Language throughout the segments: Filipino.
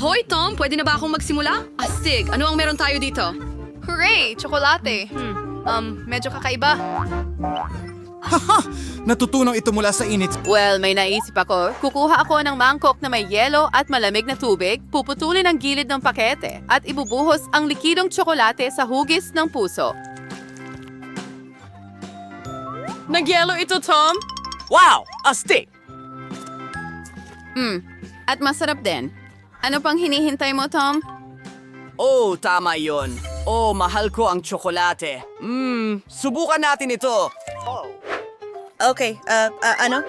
Hoy, Tom! Pwede na ba akong magsimula? Astig! Ano ang meron tayo dito? Hooray! Tsokolate. Hmm. Um, medyo kakaiba. Natutunaw ito mula sa init. Well, may naisip ako. Kukuha ako ng mangkok na may yelo at malamig na tubig, puputulin ang gilid ng pakete, at ibubuhos ang likidong tsokolate sa hugis ng puso. Nagyelo ito, Tom? Wow! Astig! Hmm. At masarap din. Ano pang hinihintay mo, Tom? Oh, tama yon. Oh, mahal ko ang tsokolate. Mmm, subukan natin ito. Okay, uh, uh, ano?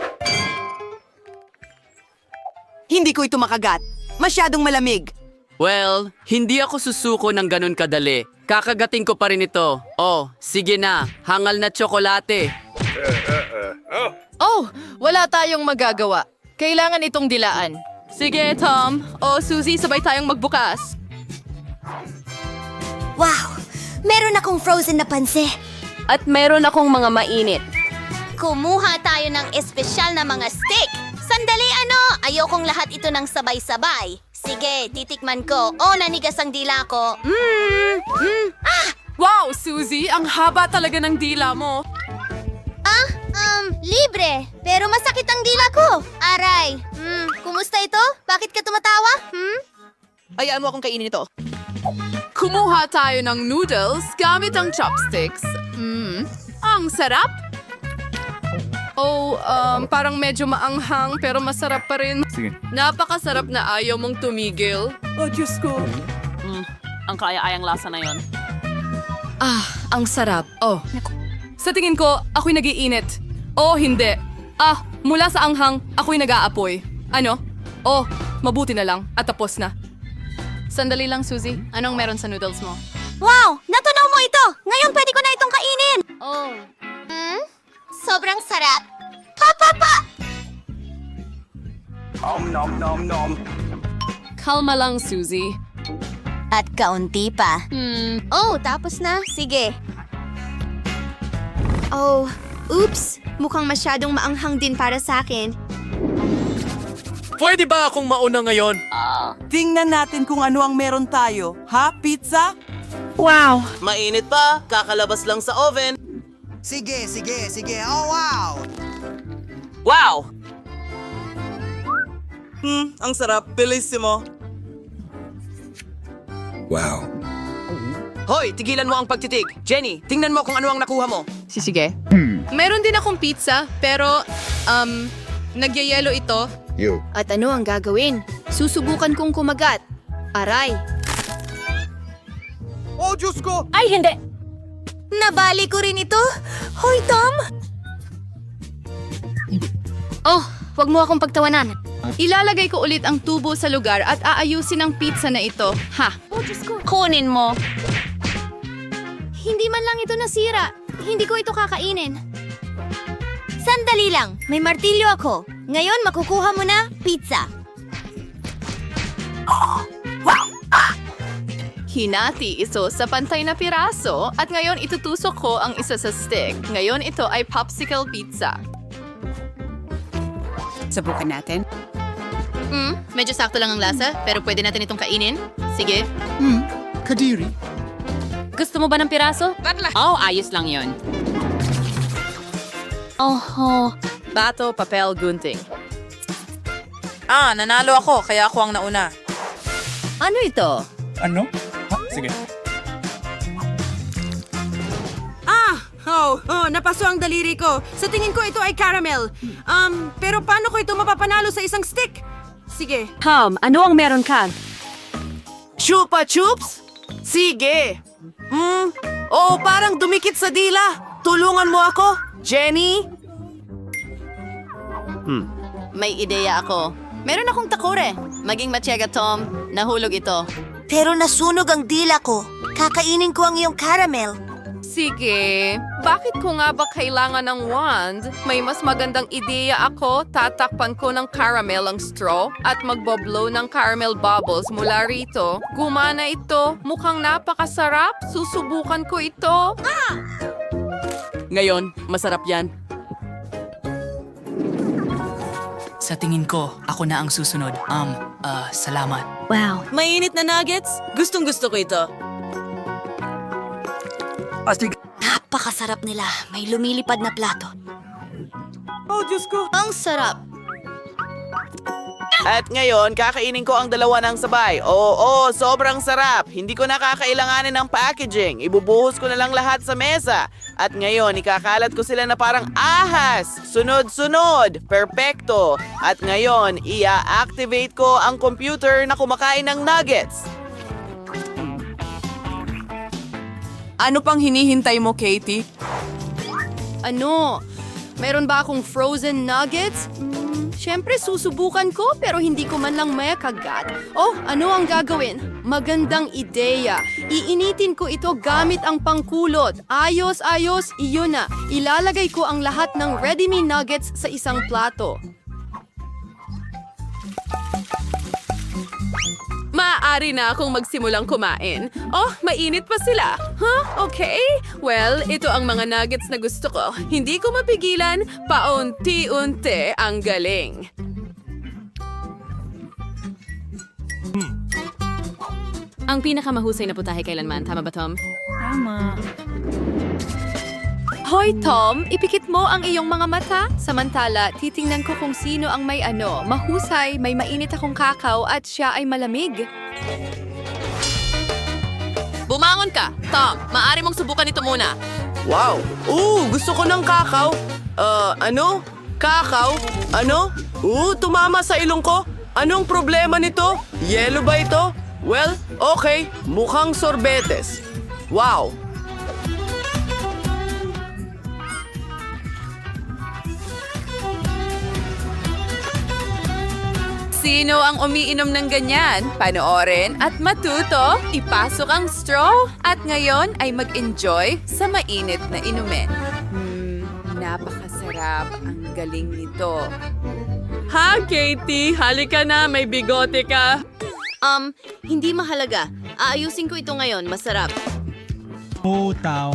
Hindi ko ito makagat. Masyadong malamig. Well, hindi ako susuko ng ganun kadali. Kakagating ko pa rin ito. Oh, sige na. Hangal na tsokolate. Oh, wala tayong magagawa. Kailangan itong dilaan. Sige, Tom. O, Suzy, sabay tayong magbukas. Wow! Meron akong frozen na panse. At meron akong mga mainit. Kumuha tayo ng espesyal na mga steak. Sandali ano, ayokong lahat ito ng sabay-sabay. Sige, titikman ko. Oh, nanigas ang dila ko. Mmm, mmm. Ah! Wow, Suzy! Ang haba talaga ng dila mo. Ah, um, libre. Pero masakit ang dila ko. Aray. Hmm, kumusta ito? Bakit ka tumatawa? Hmm? Ayaan mo akong kainin ito. Kumuha tayo ng noodles gamit ang chopsticks. Mmm, ang sarap. Oh, um, parang medyo maanghang pero masarap pa rin. Sige. Napakasarap na ayaw mong tumigil. Oh, Diyos ko. Ang kaya-ayang lasa na yon. Ah, ang sarap. Oh. Sa tingin ko, ako'y nagiinit. Oh, hindi. Ah, mula sa anghang, ako'y nag-aapoy. Ano? Oh, mabuti na lang at tapos na. Sandali lang, Suzy. Anong meron sa noodles mo? Wow! Natunaw mo ito! Ngayon pwede ko na itong kainin! Oh. Hmm? Sobrang sarap. Pa, pa, pa! Kalma lang, Suzy. At kaunti pa. Hmm, Oh, tapos na. Sige. Oh, oops. Mukhang masyadong maanghang din para sa akin. Pwede ba akong mauna ngayon? Tingnan natin kung ano ang meron tayo. Ha, pizza? Mainit pa, kakalabas lang sa oven. Sige, sige, sige. Oh, wow! Wow! Hmm, ang sarap. Bellissimo. Wow. Hoy, tigilan mo ang pagtitig. Jenny, tingnan mo kung ano ang nakuha mo. Sisige. Meron din akong pizza, pero, um, nagyayelo ito. You. At ano ang gagawin? Susubukan kong kumagat. Aray. Oh, Diyos ko! Ay, hindi! Nabali ko rin ito. Hoy, Tom! Oh, wag mo akong pagtawanan. Ilalagay ko ulit ang tubo sa lugar at aayusin ang pizza na ito. Ha? Kunin mo. Hindi man lang ito nasira. Hindi ko ito kakainin. Sandali lang. May martilyo ako. Ngayon, makukuha mo na pizza. Hinati ito sa pantay na piraso at ngayon itutusok ko ang isa sa stick. Ngayon ito ay popsicle pizza. Subukan natin. Hmm, medyo sakto lang ang lasa, pero pwede natin itong kainin. Sige. Kadiri. Gusto mo ba ng piraso? Oh, ayos lang yon. Oh, Bato, papel, gunting. Ah, nanalo ako, kaya ako ang nauna. Ano ito? Ano? Ha? Sige. Ah! Oh, oh, napaso ang daliri ko. Sa tingin ko ito ay caramel. Um, pero paano ko ito mapapanalo sa isang stick? Sige. Tom, ano ang meron ka? Chupa Chups? Sige. Hmm? Oh, parang dumikit sa dila. Tulungan mo ako, Jenny? May ideya ako. Meron akong takore. Maging matyaga, Tom. Nahulog ito. Pero nasunog ang dila ko. Kakainin ko ang iyong caramel. Sige. Bakit ko nga ba kailangan ng wand? May mas magandang ideya ako. Tatakpan ko ng caramel ang straw at magboblow ng caramel bubbles mula rito. Gumana ito. Mukhang napakasarap. Susubukan ko ito. Ngayon, masarap yan. Sa tingin ko, ako na ang susunod. Um, ah, salamat. Wow. Mainit na nuggets? Gustong gusto ko ito. Napakasarap nila. May lumilipad na plato. Oh, Diyos ko. Ang sarap. At ngayon, kakainin ko ang dalawa ng sabay. Oo, oo, sobrang sarap. Hindi ko na kakailanganin ng packaging. Ibubuhos ko na lang lahat sa mesa. At ngayon, ikakalat ko sila na parang ahas. Sunod-sunod. Perpekto. At ngayon, ia-activate ko ang computer na kumakain ng nuggets. Ano pang hinihintay mo, Katie? Ano? Meron ba akong frozen nuggets? Hmm, Siyempre, susubukan ko pero hindi ko man lang may kagat. Oh, ano ang gagawin? Magandang ideya. Iinitin ko ito gamit ang pangkulot. Ayos, ayos, iyon na. Ilalagay ko ang lahat ng ready-me nuggets sa isang plato. Maaari na akong magsimulang kumain. Oh, mainit pa sila. Huh? Okay. Well, ito ang mga nuggets na gusto ko. Hindi ko mapigilan. Paunti-unti ang galing. Ang pinakamahusay na putahe kailanman. Tama ba, Tom? Tama. Hoy, Tom! Ipikit mo ang iyong mga mata. Samantala, titingnan ko kung sino ang may ano. Mahusay, may mainit akong kakao at siya ay malamig. Bumangon ka! Tom, maaari mong subukan ito muna. Wow! Ooh, gusto ko ng kakao. Uh, ano? Kakao? Ano? Ooh, tumama sa ilong ko. Anong problema nito? Yelo ba ito? Well, okay. Mukhang sorbetes. Wow! Sino ang umiinom ng ganyan? Panoorin at matuto, ipasok ang straw at ngayon ay mag-enjoy sa mainit na inumin. Hmm, napakasarap. Ang galing nito. Ha, Katie? Halika na, may bigote ka. Um, hindi mahalaga. Aayusin ko ito ngayon. Masarap. Oh, tao.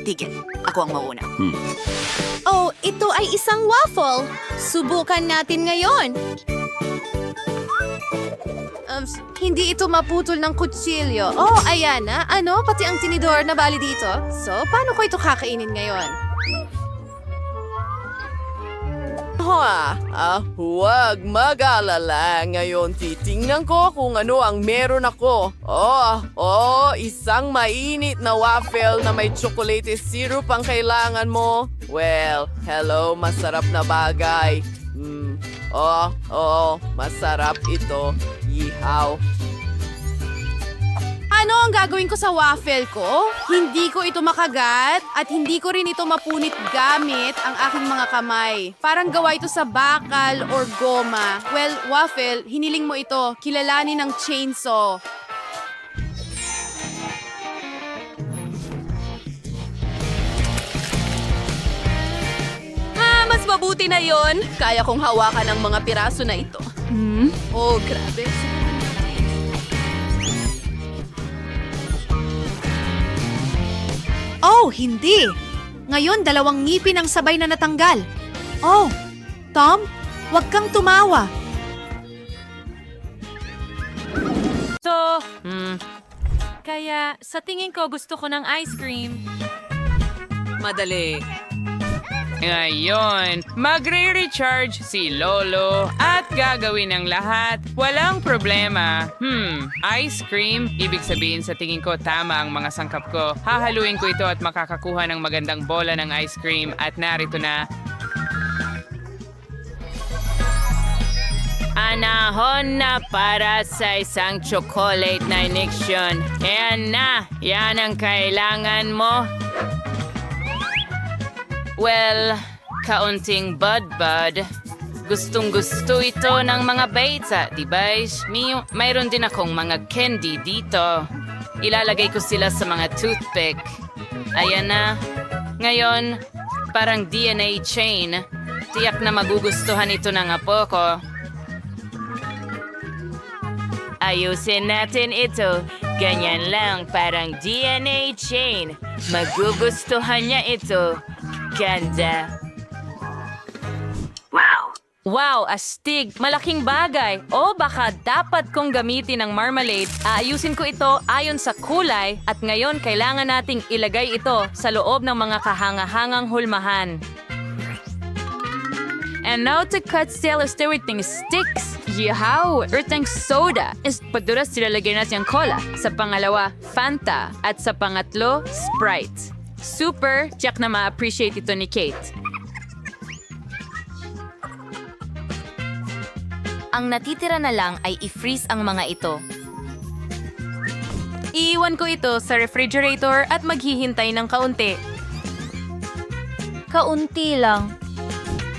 Tigil. Ako ang mauna. Oh, ito ay isang waffle. Subukan natin ngayon. Um, hindi ito maputol ng kutsilyo. Oh, ayan na. Ano? Pati ang tinidor na bali dito. So, paano ko ito kakainin ngayon? Ha, ah, huwag mag-alala. Ngayon titingnan ko kung ano ang meron ako. Oh, oh, isang mainit na waffle na may chocolate syrup ang kailangan mo. Well, hello, masarap na bagay. Hmm, oh, oh, masarap ito. Yihaw. Ano ang gagawin ko sa waffle ko? Hindi ko ito makagat at hindi ko rin ito mapunit gamit ang aking mga kamay. Parang gawa ito sa bakal or goma. Well, waffle, hiniling mo ito. Kilalanin ng chainsaw. Ah, mas mabuti na yon. Kaya kong hawakan ang mga piraso na ito. Hmm? Oh, grabe. Oh, hindi! Ngayon, dalawang ngipin ang sabay na natanggal. Oh, Tom, huwag kang tumawa. So, hmm, kaya sa tingin ko gusto ko ng ice cream. Madali. Ngayon, magre-recharge si Lolo at gagawin ang lahat. Walang problema. Hmm, ice cream? Ibig sabihin sa tingin ko tama ang mga sangkap ko. Hahaluin ko ito at makakakuha ng magandang bola ng ice cream at narito na. Anahon na para sa isang chocolate na iniksyon. Yan na, yan ang kailangan mo. Well, kaunting bud-bud. Gustong gusto ito ng mga beta, di ba? May, mayroon din akong mga candy dito. Ilalagay ko sila sa mga toothpick. Ayan na. Ngayon, parang DNA chain. Tiyak na magugustuhan ito ng apo ko. Ayusin natin ito. Ganyan lang, parang DNA chain. Magugustuhan niya ito. Ganda. Wow! Wow, astig! Malaking bagay! O baka dapat kong gamitin ang marmalade. Aayusin ko ito ayon sa kulay at ngayon kailangan nating ilagay ito sa loob ng mga kahangahangang hulmahan. And now to cut steel with sticks. Yahaw! Earthang soda. Is paduras silalagay natin ang cola. Sa pangalawa, Fanta. At sa pangatlo, Sprite. Super! Check na ma-appreciate ito ni Kate. Ang natitira na lang ay i-freeze ang mga ito. Iiwan ko ito sa refrigerator at maghihintay ng kaunti. Kaunti lang.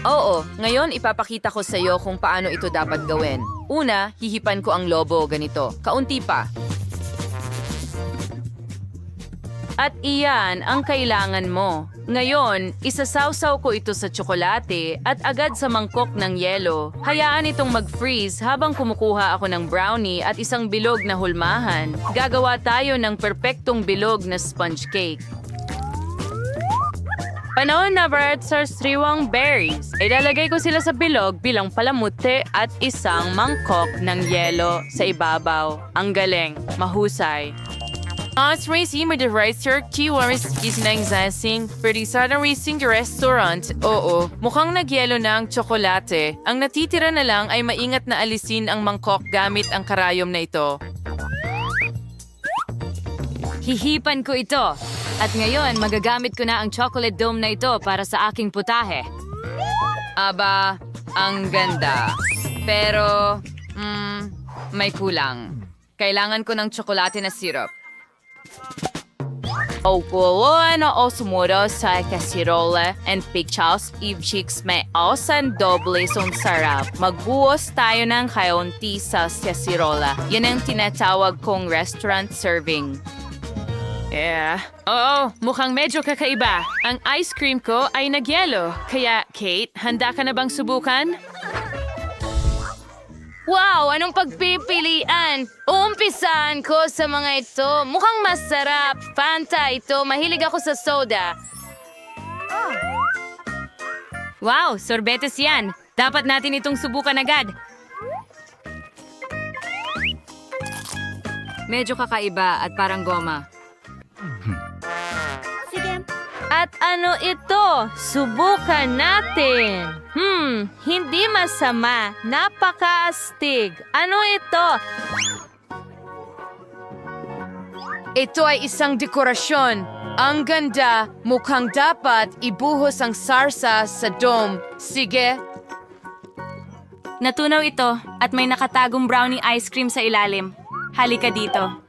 Oo, ngayon ipapakita ko sa iyo kung paano ito dapat gawin. Una, hihipan ko ang lobo ganito. Kaunti pa. At iyan ang kailangan mo. Ngayon, isasawsaw ko ito sa tsokolate at agad sa mangkok ng yelo. Hayaan itong mag-freeze habang kumukuha ako ng brownie at isang bilog na hulmahan. Gagawa tayo ng perpektong bilog na sponge cake. Panahon na para sa sriwang berries. Ilalagay ko sila sa bilog bilang palamute at isang mangkok ng yelo sa ibabaw. Ang galing, mahusay. The racer, Kiwaris is pwede sana racing the restaurant. Oo, mukhang nagyelo na ang tsokolate. Ang natitira na lang ay maingat na alisin ang mangkok gamit ang karayom na ito. Hihipan ko ito. At ngayon, magagamit ko na ang chocolate dome na ito para sa aking putahe. Aba, ang ganda. Pero, mm, may kulang. Kailangan ko ng tsokolate na syrup. O kulo na osmuro sa kasirola and pictures if chicks may osan doble son sarap. Magbuos tayo ng kaunti sa kasirola. Yan ang tinatawag kong restaurant serving. Yeah. Oo, mukhang medyo kakaiba. Ang ice cream ko ay nagyelo. Kaya, Kate, handa ka na bang subukan? Wow! Anong pagpipilian? Uumpisahan ko sa mga ito. Mukhang masarap. Fanta ito. Mahilig ako sa soda. Wow! Sorbetes yan. Dapat natin itong subukan agad. Medyo kakaiba at parang goma. At ano ito? Subukan natin. Hmm, hindi masama. Napakaastig. Ano ito? Ito ay isang dekorasyon. Ang ganda, mukhang dapat ibuhos ang sarsa sa dome. Sige, Natunaw ito at may nakatagong brownie ice cream sa ilalim. Halika dito.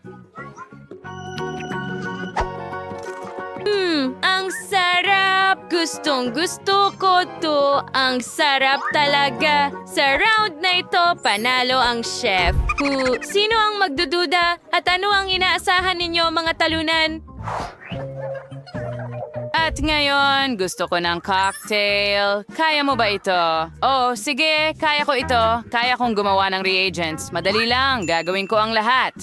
Ang sarap! Gustong gusto ko to. Ang sarap talaga. Sa round na ito, panalo ang chef. Hu, sino ang magdududa? At ano ang inaasahan ninyo mga talunan? At ngayon, gusto ko ng cocktail. Kaya mo ba ito? Oh, sige, kaya ko ito. Kaya kong gumawa ng reagents. Madali lang, gagawin ko ang lahat.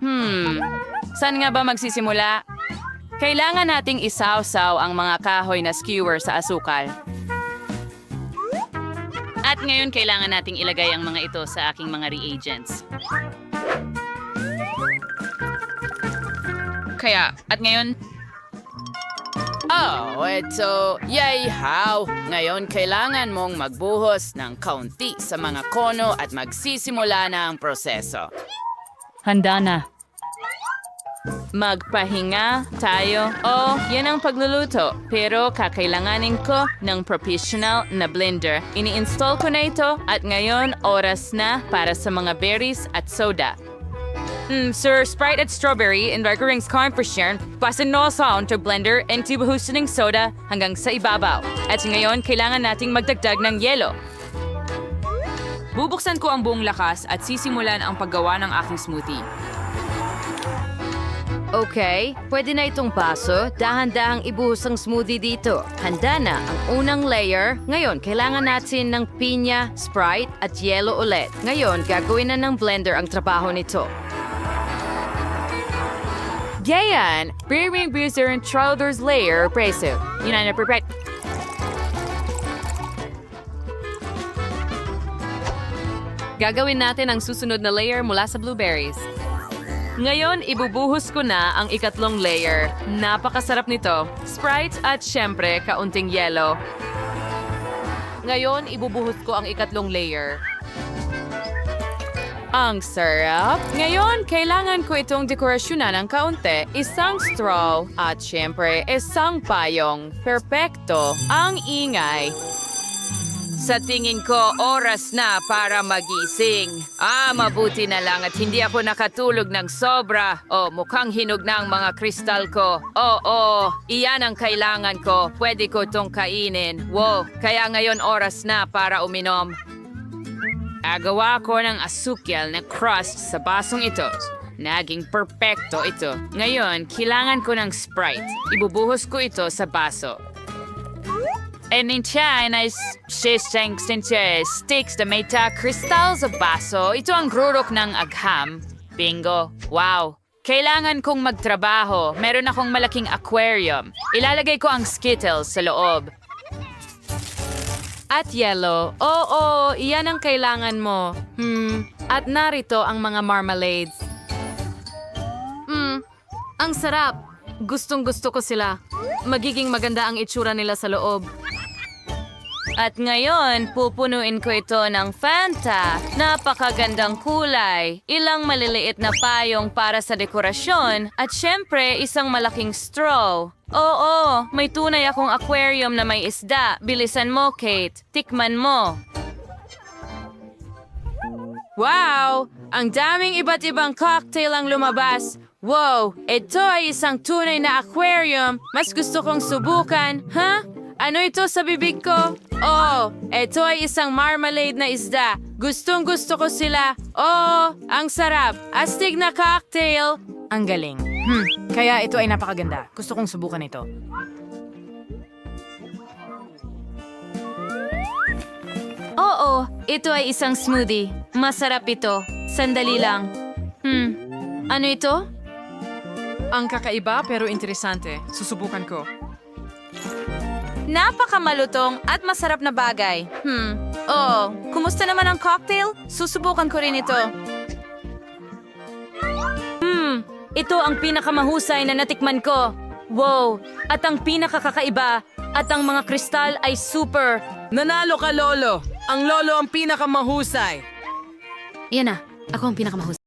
Hmm, saan nga ba magsisimula? Kailangan nating isawsaw ang mga kahoy na skewer sa asukal. At ngayon, kailangan nating ilagay ang mga ito sa aking mga reagents. Kaya, at ngayon, Oh, ito. Yay, how! Ngayon, kailangan mong magbuhos ng kaunti sa mga kono at magsisimula na ang proseso. handa na. Magpahinga tayo. Oh, yan ang pagluluto. Pero kakailanganin ko ng professional na blender. Ini-install ko na ito at ngayon oras na para sa mga berries at soda. Mm, sir, Sprite at Strawberry and Burger Rings Sharon. Pasin no sa to blender and tubuhusin ng soda hanggang sa ibabaw. At ngayon, kailangan nating magdagdag ng yelo. Bubuksan ko ang buong lakas at sisimulan ang paggawa ng aking smoothie. Okay, pwede na itong baso. Dahan-dahang ibuhos ang smoothie dito. Handa na ang unang layer. Ngayon, kailangan natin ng pinya, Sprite at yelo ulit. Ngayon, gagawin na ng blender ang trabaho nito. Gayan, Birmingham Bruiser and Trouters Layer Preso. Yun na na-prepare. Gagawin natin ang susunod na layer mula sa blueberries. Ngayon, ibubuhos ko na ang ikatlong layer. Napakasarap nito. Sprite at syempre, kaunting yelo. Ngayon, ibubuhos ko ang ikatlong layer. Ang sarap. Ngayon, kailangan ko itong dekorasyonan ng kaunti. Isang straw at syempre, isang payong. Perpekto. Ang ingay. Sa tingin ko, oras na para magising. Ah, mabuti na lang at hindi ako nakatulog ng sobra. Oh, mukhang hinog na ang mga kristal ko. Oo, oh, iyan ang kailangan ko. Pwede ko itong kainin. Wow, kaya ngayon oras na para uminom. Agawa ko ng asukyal na crust sa basong ito. Naging perpekto ito. Ngayon, kailangan ko ng Sprite. Ibubuhos ko ito sa baso. And in China, sisang sticks na may ta kristal sa baso. Ito ang rurok ng agham. Bingo. Wow. Kailangan kong magtrabaho. Meron akong malaking aquarium. Ilalagay ko ang Skittles sa loob. At yellow. Oo, iyan ang kailangan mo. Hmm. At narito ang mga marmalades. Hmm. Ang sarap. Gustong gusto ko sila. Magiging maganda ang itsura nila sa loob. At ngayon, pupunuin ko ito ng Fanta. Napakagandang kulay. Ilang maliliit na payong para sa dekorasyon. At syempre, isang malaking straw. Oo, may tunay akong aquarium na may isda. Bilisan mo, Kate. Tikman mo. Wow! Ang daming iba't ibang cocktail ang lumabas. Wow! Ito ay isang tunay na aquarium. Mas gusto kong subukan. Ha? Ano ito sa bibig ko? Oh, ito ay isang marmalade na isda. Gustong gusto ko sila. Oh, ang sarap. Astig na cocktail. Ang galing. Hmm, kaya ito ay napakaganda. Gusto kong subukan ito. Oo, ito ay isang smoothie. Masarap ito. Sandali lang. Hmm, ano ito? Ang kakaiba pero interesante. Susubukan ko. Napakamalutong at masarap na bagay. Hmm. Oh, kumusta naman ang cocktail? Susubukan ko rin ito. Hmm, ito ang pinakamahusay na natikman ko. Wow, at ang pinakakakaiba. At ang mga kristal ay super. Nanalo ka, Lolo! Ang Lolo ang pinakamahusay! Yan na, ako ang pinakamahusay.